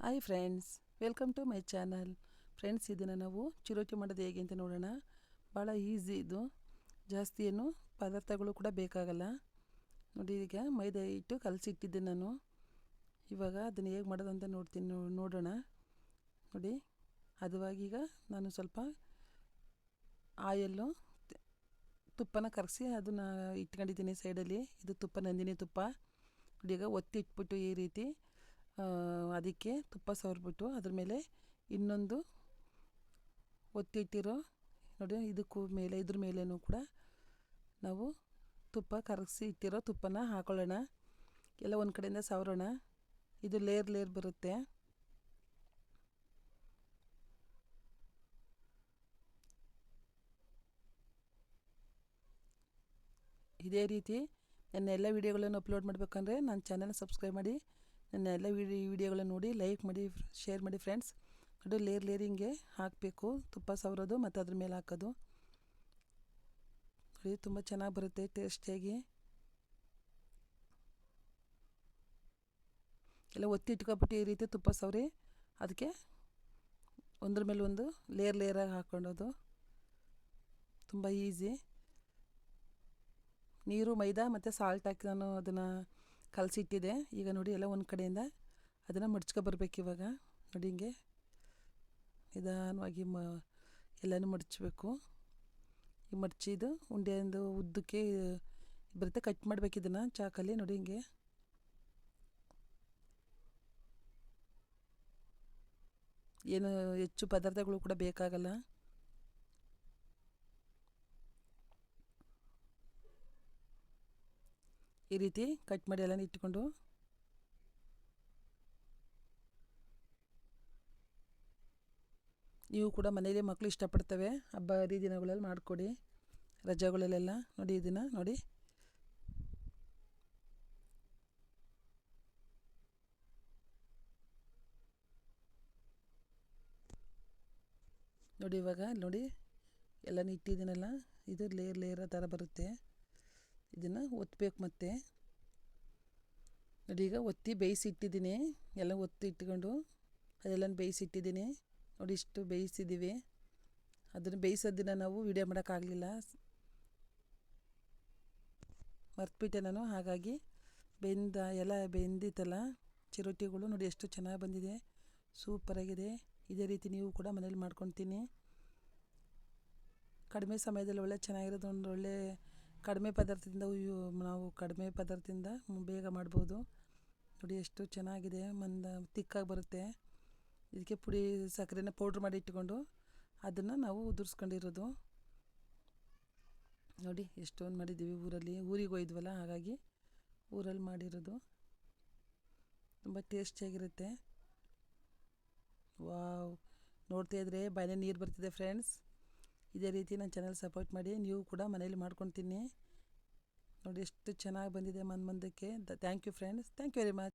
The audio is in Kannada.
Hi friends welcome to my channel friends ಇದನ್ನು ನಾವು ಚಿರೋಟಿ ಮಾಡೋದು ಹೇಗೆ ಅಂತ ನೋಡೋಣ. ಭಾಳ ಈಸಿ ಇದು. ಜಾಸ್ತಿ ಏನು ಪದಾರ್ಥಗಳು ಕೂಡ ಬೇಕಾಗಲ್ಲ. ನೋಡಿ ಈಗ ಮೈದಾ ಹಿಟ್ಟು ಕಲಸಿಟ್ಟಿದ್ದೆ ನಾನು. ಇವಾಗ ಅದನ್ನು ಹೇಗೆ ಮಾಡೋದು ಅಂತ ನೋಡ್ತೀನಿ ನೋಡೋಣ. ನೋಡಿ ಅದುವಾಗೀಗ ನಾನು ಸ್ವಲ್ಪ ಆಯಲ್ಲು ತುಪ್ಪನ ಕರಗಿಸಿ ಅದನ್ನು ಇಟ್ಕೊಂಡಿದ್ದೀನಿ ಸೈಡಲ್ಲಿ ಇದು ತುಪ್ಪ ನಂದಿನಿ ತುಪ್ಪ. ನೋಡಿ ಈಗ ಒತ್ತಿ ಇಟ್ಬಿಟ್ಟು ಈ ರೀತಿ ಅದಕ್ಕೆ ತುಪ್ಪ ಸವರಿಬಿಟ್ಟು ಅದ್ರ ಮೇಲೆ ಇನ್ನೊಂದು ಒತ್ತಿಟ್ಟಿರೋ ನೋಡಿ, ಇದಕ್ಕೂ ಮೇಲೆ, ಇದ್ರ ಮೇಲೇನೂ ಕೂಡ ನಾವು ತುಪ್ಪ ಕರಗಿಸಿ ಇಟ್ಟಿರೋ ತುಪ್ಪನ ಹಾಕೊಳ್ಳೋಣ. ಎಲ್ಲ ಒಂದು ಕಡೆಯಿಂದ ಸವರೋಣ. ಇದು ಲೇರ್ ಲೇರ್ ಬರುತ್ತೆ. ಇದೇ ರೀತಿ ನನ್ನ ಎಲ್ಲ ವಿಡಿಯೋಗಳನ್ನು ಅಪ್ಲೋಡ್ ಮಾಡಬೇಕಂದ್ರೆ ನನ್ನ ಚಾನಲ್ ಸಬ್ಸ್ಕ್ರೈಬ್ ಮಾಡಿ. ನನ್ನ ಎಲ್ಲ ವಿಡಿ, ವಿಡಿಯೋಗಳನ್ನು ನೋಡಿ ಲೈಕ್ ಮಾಡಿ ಶೇರ್ ಮಾಡಿ ಫ್ರೆಂಡ್ಸ್ ನೋಡಿ ಲೇರ್ ಲೇರಿಂಗೆ ಹಾಕಬೇಕು. ತುಪ್ಪ ಸವರೋದು ಮತ್ತು ಅದ್ರ ಮೇಲೆ ಹಾಕೋದು. ನೋಡಿ, ತುಂಬ ಚೆನ್ನಾಗಿ ಬರುತ್ತೆ ಟೇಸ್ಟಿಯಾಗಿ ಎಲ್ಲ ಒತ್ತಿ ಇಟ್ಕೊಬಿಟ್ಟು ಈ ರೀತಿ ತುಪ್ಪ ಸವರಿ. ಅದಕ್ಕೆ ಒಂದ್ರ ಮೇಲೆ ಒಂದು ಲೇರ್ ಲೇರಾಗಿ ಹಾಕ್ಕೊಳ್ಳೋದು ತುಂಬ ಈಸಿ ನೀರು, ಮೈದಾ ಮತ್ತು ಸಾಲ್ಟ್ ಹಾಕಿ ನಾನು ಅದನ್ನು ಕಲಸಿಟ್ಟಿದ್ದೆ ಈಗ ನೋಡಿ ಎಲ್ಲ ಒಂದು ಕಡೆಯಿಂದ ಅದನ್ನು ಮಡ್ಚ್ಕೊ ಬರಬೇಕು ಇವಾಗ. ನೋಡಿ ಹಿಂಗೆ ನಿಧಾನವಾಗಿ ಮ ಎಲ್ಲನೂ ಮಡಚಬೇಕು. ಈ ಮಡಚಿದ್ದು ಉಂಡೆಯೊಂದು ಉದ್ದಕ್ಕೆ ಬರುತ್ತೆ, ಕಟ್ ಮಾಡ್ಬೇಕು ಇದನ್ನು ಚಾಕಲ್ಲಿ. ನೋಡಿ ಹಿಂಗೆ. ಏನು ಹೆಚ್ಚು ಪದಾರ್ಥಗಳು ಕೂಡ ಬೇಕಾಗಲ್ಲ. ಈ ರೀತಿ ಕಟ್ ಮಾಡಿ ಎಲ್ಲ ಇಟ್ಟುಕೊಂಡು ನೀವು ಕೂಡ ಮನೆಯಲ್ಲಿ ಮಕ್ಕಳು ಇಷ್ಟಪಡ್ತವೆ. ಹಬ್ಬ ಹರಿದಿನಗಳಲ್ಲಿ ಮಾಡಿಕೊಡಿ. ರಜಾಗಳಲ್ಲೆಲ್ಲ ನೋಡಿ ಇದನ್ನು ನೋಡಿ. ನೋಡಿ ಇವಾಗ ನೋಡಿ ಎಲ್ಲ ಇಟ್ಟಿದ್ದೀನಲ್ಲ. ಇದು ಲೇರ್ ಲೇರ ಥರ ಬರುತ್ತೆ. ಇದನ್ನು ಒತ್ತಬೇಕು ಮತ್ತೆ. ನೋಡಿ ಈಗ ಒತ್ತಿ ಬೇಯಿಸಿಟ್ಟಿದ್ದೀನಿ. ಎಲ್ಲ ಒತ್ತಿ ಇಟ್ಕೊಂಡು ಅದೆಲ್ಲ ಬೇಯಿಸಿಟ್ಟಿದ್ದೀನಿ. ನೋಡಿ ಇಷ್ಟು ಬೇಯಿಸಿದ್ದೀವಿ. ಅದನ್ನು ಬೇಯಿಸೋದನ್ನ ನಾವು ವಿಡಿಯೋ ಮಾಡೋಕ್ಕಾಗಲಿಲ್ಲ ಮರ್ತ್ಬಿಟ್ಟೆ ನಾನು. ಹಾಗಾಗಿ ಬೆಂದ ಎಲ್ಲ ಬೆಂದಿತ್ತಲ್ಲ, ಚಿರೋಟಿಗಳು ನೋಡಿ ಎಷ್ಟು ಚೆನ್ನಾಗಿ ಬಂದಿದೆ. ಸೂಪರಾಗಿದೆ ಇದೇ ರೀತಿ ನೀವು ಕೂಡ ಮನೇಲಿ ಮಾಡ್ಕೊತೀನಿ ಕಡಿಮೆ ಸಮಯದಲ್ಲಿ ಒಳ್ಳೆ ಚೆನ್ನಾಗಿರೋದು ಒಂದು ಒಳ್ಳೆ ಕಡಿಮೆ ಪದಾರ್ಥದಿಂದ ನಾವು ಕಡಿಮೆ ಪದಾರ್ಥದಿಂದ ಬೇಗ ಮಾಡ್ಬೋದು. ನೋಡಿ ಎಷ್ಟು ಚೆನ್ನಾಗಿದೆ, ಮಂದ ತಿಕ್ಕಾಗಿ ಬರುತ್ತೆ. ಇದಕ್ಕೆ ಪುಡಿ ಸಕ್ಕರೆನ ಪೌಡ್ರ್ ಮಾಡಿ ಇಟ್ಕೊಂಡು ಅದನ್ನು ನಾವು ಉದುರಿಸ್ಕೊಂಡಿರೋದು. ನೋಡಿ ಎಷ್ಟೊಂದು ಮಾಡಿದ್ದೀವಿ ಊರಲ್ಲಿ. ಊರಿಗೆ ಹೋಯ್ದ್ವಲ್ಲ, ಹಾಗಾಗಿ ಊರಲ್ಲಿ ಮಾಡಿರೋದು. ತುಂಬ ಟೇಸ್ಟಿಯಾಗಿರುತ್ತೆ ವಾವ್. ನೋಡ್ತಾ ಇದ್ರೆ ಬಾಯಿಲೆ ನೀರು ಬರ್ತಿದೆ ಫ್ರೆಂಡ್ಸ್. ಇದೇ ರೀತಿ ನನ್ನ ಚಾನಲ್ ಸಪೋರ್ಟ್ ಮಾಡಿ, ನೀವು ಕೂಡ ಮನೇಲಿ ಮಾಡ್ಕೊತೀನಿ. ನೋಡಿ, ಎಷ್ಟು ಚೆನ್ನಾಗಿ ಬಂದಿದೆ ಮನ್ ಮುಂದಕ್ಕೆ thank you friends thank you very much